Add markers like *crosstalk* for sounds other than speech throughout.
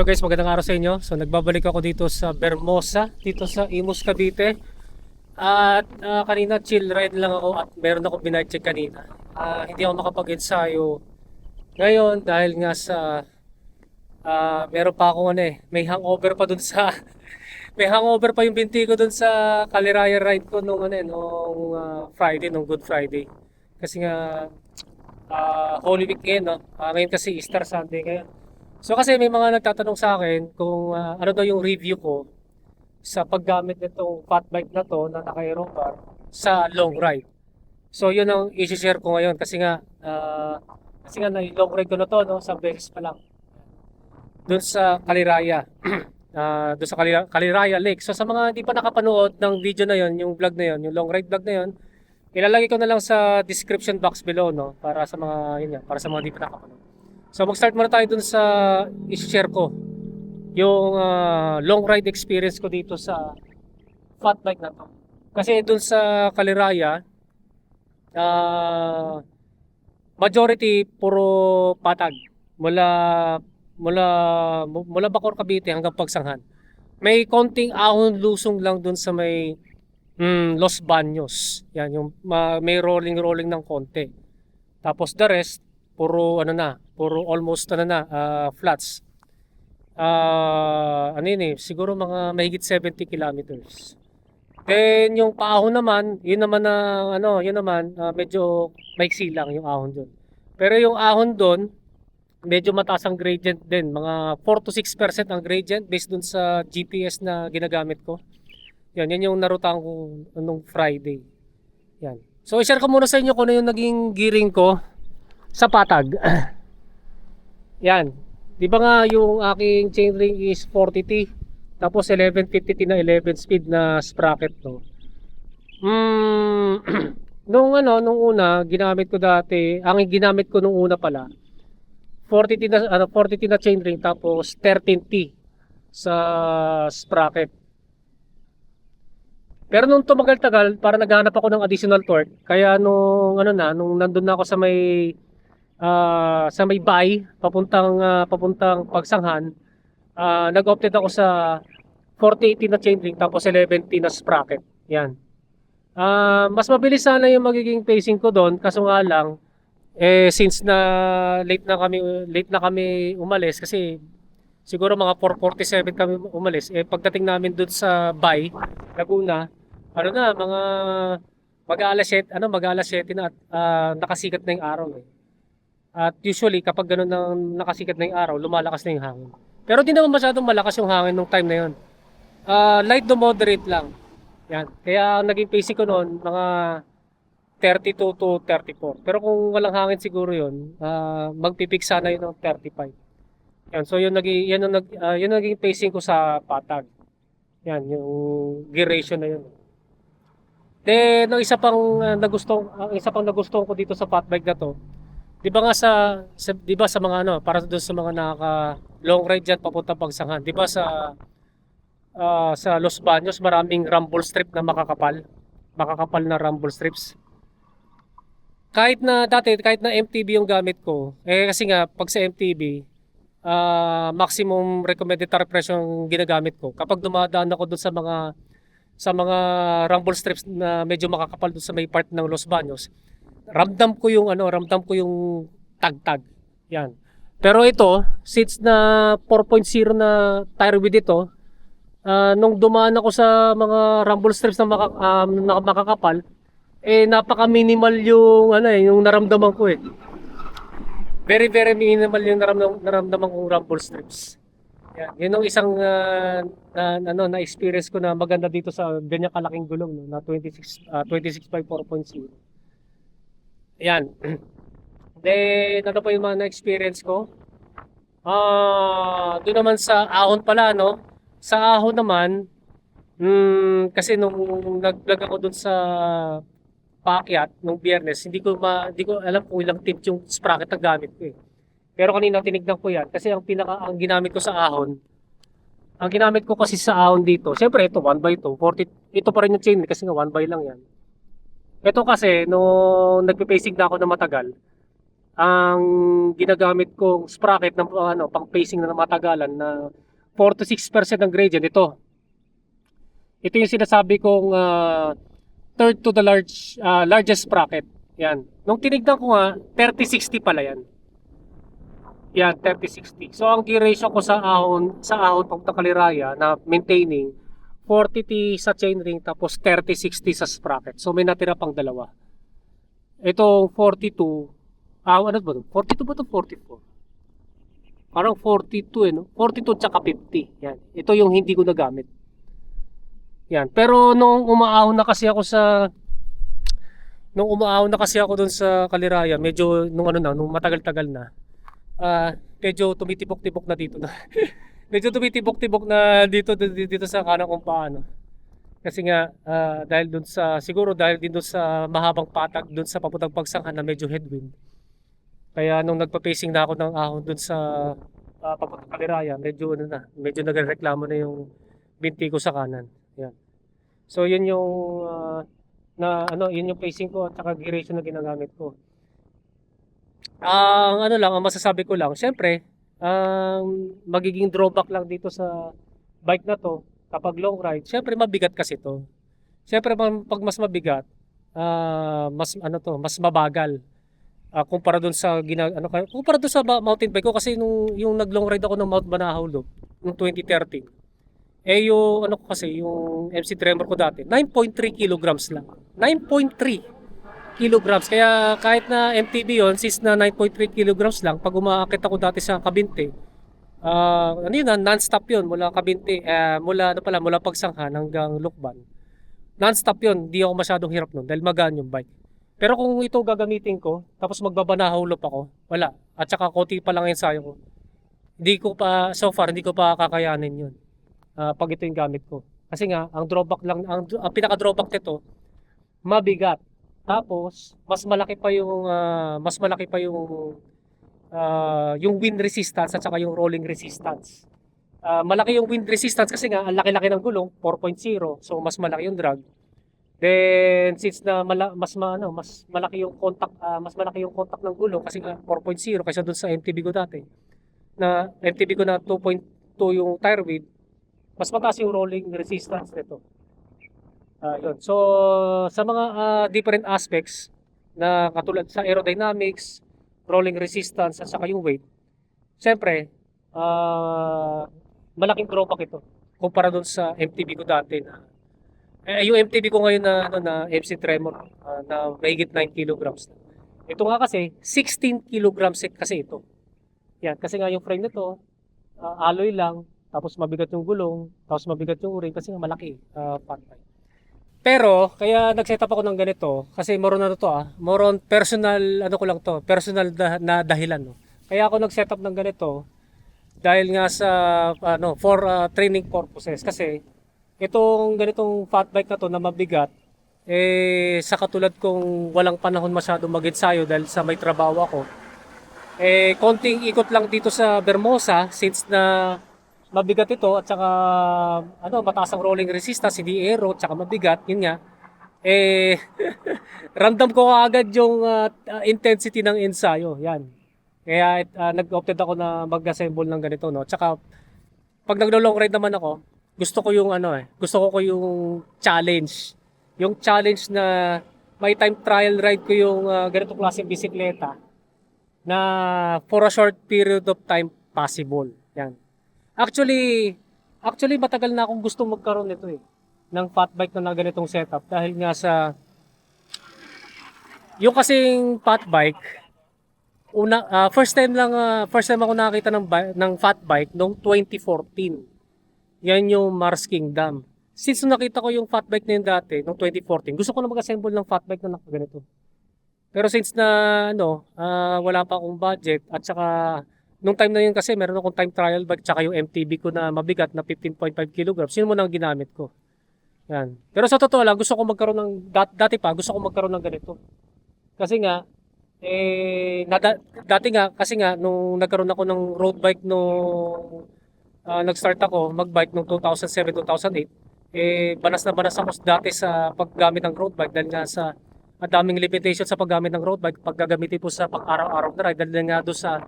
Hello guys, magandang araw sa inyo. So nagbabalik ako dito sa Bermosa, dito sa Imus Cavite. At ah, kanina chill ride lang ako at meron ako check kanina. Ah, hindi ako makapag-ensayo ngayon dahil nga sa ah, meron pa akong ano eh, may hangover pa dun sa *laughs* may hangover pa yung binti ko dun sa Kaliraya ride ko nung ano eh, nung ah, Friday, nung Good Friday. Kasi nga ah, Holy Week ngayon, no? Ah, ngayon kasi Easter Sunday ngayon. So kasi may mga nagtatanong sa akin kung ah, ano daw yung review ko sa paggamit nitong fat bike na to na naka bar sa long ride. So yun ang i-share ko ngayon kasi nga ah, kasi nga na long ride ko na to no, sa beses pa lang. Doon sa Kaliraya. *clears throat* Ah, doon sa Kalira- Kaliraya Lake. So sa mga hindi pa nakapanood ng video na yon, yung vlog na yon, yung long ride vlog na yon, ilalagay ko na lang sa description box below no para sa mga yun para sa mga hindi pa nakapanood. So mag-start muna tayo dun sa i-share ko yung ah, long ride experience ko dito sa fat bike na to. Kasi dun sa Kaliraya, ah, majority puro patag mula mula mula Bacor Cavite hanggang Pagsanghan. May konting ahon lusong lang dun sa may mm, Los Baños. Yan yung ma- may rolling rolling ng konti. Tapos the rest puro ano na, puro almost ano na, ah, flats. Ah, ano yun eh, siguro mga mahigit 70 kilometers. Then yung paahon naman, yun naman na ano, yun naman ah, medyo maiksi lang yung ahon doon. Pero yung ahon doon, medyo mataas ang gradient din, mga 4 to 6% ang gradient based dun sa GPS na ginagamit ko. Yan, yan yung narutaan ko nung Friday. Yan. So, i-share ko muna sa inyo kung ano yung naging gearing ko sa patag. *clears throat* Yan. Di ba nga yung aking chainring is 40T tapos 1150T na 11 speed na sprocket no. Mm, *clears throat* nung ano, nung una, ginamit ko dati, ang ginamit ko nung una pala, 40T na, ano, 40T na chainring tapos 13T sa sprocket. Pero nung tumagal-tagal, para naghahanap ako ng additional torque, kaya nung ano na, nung nandun na ako sa may ah, sa may bay papuntang ah, papuntang Pagsanghan ah, nag-opted ako sa 4080 na chainring tapos 11T na sprocket. Yan. Ah, mas mabilis sana yung magiging pacing ko doon. Kaso nga lang eh since na late na kami late na kami umalis kasi siguro mga 4:47 kami umalis eh pagdating namin doon sa bay Laguna ano na mga mag-alas 7 ano mag-alas 7 na at ah, nakasikat na yung araw eh at usually, kapag ganun na nakasikat na yung araw, lumalakas na yung hangin. Pero di naman masyadong malakas yung hangin nung time na yun. Ah, light to moderate lang. Yan. Kaya ang naging pacing ko noon, mga 32 to 34. Pero kung walang hangin siguro yun, ah, magpipik sana yun ng 35. Yan. So yun, naging, yan, ang ah, yun ang naging pacing ko sa patag. Yan, yung gear ratio na yun. Then, ang isa pang uh, nagustuhan, ang isa pang nagustuhan ko dito sa fat bike na to, 'Di ba nga sa, sa 'di ba sa mga ano, para doon sa mga nakaka long ride diyan papunta Pagsangan, 'di ba sa ah, sa Los Baños maraming rumble strip na makakapal. Makakapal na rumble strips. Kahit na dati, kahit na MTB yung gamit ko, eh kasi nga pag sa MTB, ah, maximum recommended tire pressure yung ginagamit ko. Kapag dumadaan ako doon sa mga sa mga rumble strips na medyo makakapal doon sa may part ng Los Baños, ramdam ko yung ano, ramdam ko yung tagtag. Yan. Pero ito, since na 4.0 na tire width ito, ah, nung dumaan ako sa mga rumble strips na, maka, um, na makakapal, eh napaka-minimal yung ano eh, yung naramdaman ko eh. Very very minimal yung naramdaman, naramdaman kong rumble strips. Yan, yun ang isang ah, na, ano na experience ko na maganda dito sa ganyan kalaking gulong no, na 26 ah, 26 by 4.0. Ayan. Then, ano pa yung mga na-experience ko? Ah, doon naman sa ahon pala, no? Sa ahon naman, mm, kasi nung nag-vlog ako doon sa paakyat nung biyernes, hindi ko ma, hindi ko alam kung ilang tip yung sprocket na gamit ko eh. Pero kanina tinignan ko yan kasi ang pinaka ang ginamit ko sa ahon, ang ginamit ko kasi sa ahon dito, syempre ito 1 by 2, 40, ito pa rin yung chain kasi nga 1 by lang yan. Ito kasi, nung nagpe-pacing na ako na matagal, ang ginagamit kong sprocket ng ano, pang pacing na matagalan na 4 to 6% ng gradient ito. Ito yung sinasabi kong ah, third to the large ah, largest sprocket. Yan. Nung tinignan ko nga 30-60 pala yan. Yan, 30-60. So ang gear ratio ko sa ahon sa ahon papunta kaliraya na maintaining 40T sa chainring tapos 30-60 sa sprocket. So may natira pang dalawa. Itong 42, ah ano ba to? 42 ba to 44? Parang 42 eh, no? 42 tsaka 50. Yan. Ito yung hindi ko nagamit. Yan. Pero nung umaahon na kasi ako sa nung umaahon na kasi ako doon sa Kaliraya, medyo nung ano na, nung matagal-tagal na. Ah, medyo tumitibok-tibok na dito na. *laughs* medyo tumitibok-tibok na dito dito, sa kanan kung paano. Kasi nga ah, dahil doon sa siguro dahil din doon sa mahabang patag doon sa papuntang pagsanghan na medyo headwind. Kaya nung nagpa-pacing na ako ng ahon doon sa uh, papuntang Kaliraya, medyo ano na, medyo nagreklamo na yung binti ko sa kanan. Yan. So yun yung ah, na ano, yun yung pacing ko at saka duration na ginagamit ko. Ang ano lang, ang masasabi ko lang, syempre, ang magiging drawback lang dito sa bike na to kapag long ride, syempre mabigat kasi to. Syempre pag mas mabigat, ah, mas ano to, mas mabagal. Ah, kumpara doon sa gina, ano kaya, kumpara doon sa mountain bike ko kasi nung yung nag long ride ako ng Mount Banahaw Loop noong 2013. Eh yung ano ko kasi yung MC Tremor ko dati, 9.3 kilograms lang. 9.3 kilograms. Kaya kahit na MTB yon since na 9.3 kilograms lang, pag umaakit ako dati sa Kabinte, ah ano yun, ah, non-stop yun, mula Kabinte, eh, mula, ano pala, mula Pagsanghan hanggang Lukban. Non-stop yun, di ako masyadong hirap nun dahil magaan yung bike. Pero kung ito gagamitin ko, tapos magbabanahaw loop ako, wala. At saka konti pa lang ensayo ko. Hindi ko pa, so far, hindi ko pa kakayanin yun. ah, pag ito yung gamit ko. Kasi nga, ang drawback lang, ang, ang pinaka-drawback nito, mabigat. Tapos, mas malaki pa yung ah, mas malaki pa yung ah, yung wind resistance at saka yung rolling resistance. Ah, malaki yung wind resistance kasi nga ang laki-laki ng gulong, 4.0. So mas malaki yung drag. Then since na mala, mas ma, ano, mas malaki yung contact ah, mas malaki yung contact ng gulong kasi nga 4.0 kaysa dun sa MTB ko dati. Na MTB ko na 2.2 yung tire width, mas mataas yung rolling resistance nito. Ah, yun. So, sa mga ah, different aspects na katulad sa aerodynamics, rolling resistance at saka yung weight, siyempre, ah, malaking drawback ito kumpara doon sa MTB ko dati na eh, yung MTB ko ngayon na ano na MC Tremor ah, na mahigit 9 kilograms. Ito nga kasi 16 kilograms kasi ito. Yan, kasi nga yung frame nito ah, alloy lang, tapos mabigat yung gulong, tapos mabigat yung ring kasi nga malaki uh, bike. Pero, kaya nag-set up ako ng ganito, kasi more on ano to ah, more on personal, ano ko lang to, personal da- na dahilan. No? Kaya ako nag-set up ng ganito, dahil nga sa, ano, for ah, training purposes. Kasi, itong ganitong fat bike na to na mabigat, eh, sa katulad kong walang panahon masyado mag-ensayo dahil sa may trabaho ako, eh, konting ikot lang dito sa Bermosa, since na mabigat ito at saka ano mataas ang rolling resistance hindi aero at saka mabigat yun nga. Eh *laughs* ramdam ko agad yung ah, intensity ng ensayo yan. Kaya ah, nag-opted ako na mag-assemble ng ganito no? Tsaka pag naglo-long ride naman ako gusto ko yung ano eh gusto ko ko yung challenge. Yung challenge na may time trial ride ko yung ah, ganitong klaseng bisikleta na for a short period of time possible yan Actually, actually matagal na akong gusto magkaroon nito eh ng fat bike na, na ganitong setup dahil nga sa yung kasing fat bike una ah, first time lang ah, first time ako nakakita ng ng fat bike noong 2014. Yan yung Mars Kingdom. Since nakita ko yung fat bike na yun dati noong 2014, gusto ko na mag-assemble ng fat bike na nakaganito. Pero since na ano, ah, wala pa akong budget at saka Nung time na yun kasi meron akong time trial bike tsaka yung MTB ko na mabigat na 15.5 kilograms. Yun muna ang ginamit ko. Yan. Pero sa totoo lang, gusto ko magkaroon ng, dat- dati pa, gusto ko magkaroon ng ganito. Kasi nga, eh, nada, dati nga, kasi nga, nung nagkaroon ako ng road bike nung ah, nag-start ako mag-bike nung 2007-2008, eh, banas na banas ako dati sa paggamit ng road bike dahil nga sa ang daming limitation sa paggamit ng road bike pag gagamitin po sa pang-araw-araw na ride dahil nga doon sa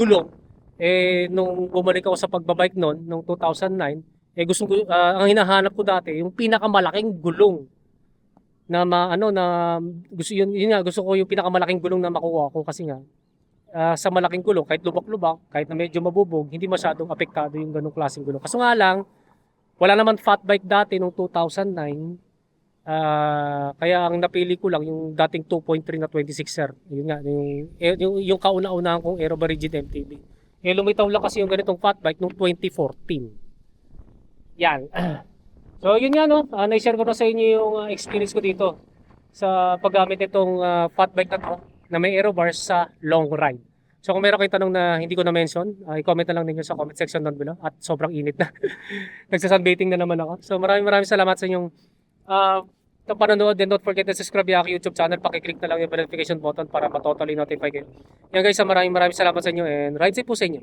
gulong eh nung bumalik ako sa pagbabike noon nung 2009 eh gusto ko ah, ang hinahanap ko dati yung pinakamalaking gulong na ma, ano na gusto yun, yun nga gusto ko yung pinakamalaking gulong na makuha ko kasi nga ah, sa malaking gulong kahit lubak-lubak kahit na medyo mabubog hindi masyadong apektado yung ganong klaseng gulong. Kaso nga lang wala naman fat bike dati nung 2009 Ah, kaya ang napili ko lang yung dating 2.3 na 26er. Yun nga, yung, eh, yung, yung kauna-unahan kong Aero Rigid MTB. Eh, lumitaw lang kasi yung ganitong fat bike nung 2014. Yan. *clears throat* so, yun nga, no. Uh, na-share ko na sa inyo yung ah, experience ko dito sa paggamit itong ah, fat bike na to na may aero bars sa long ride. So, kung meron kayong tanong na hindi ko na-mention, ah, i-comment na lang ninyo sa comment section down below. At sobrang init na. *laughs* Nagsasunbathing na naman ako. So, maraming maraming salamat sa inyong uh, sa panonood. Then, don't forget to subscribe yung aking YouTube channel. Pakiclick na lang yung notification button para matotally notify kayo. Yan guys, ah, maraming maraming salamat sa inyo and ride safe po sa inyo.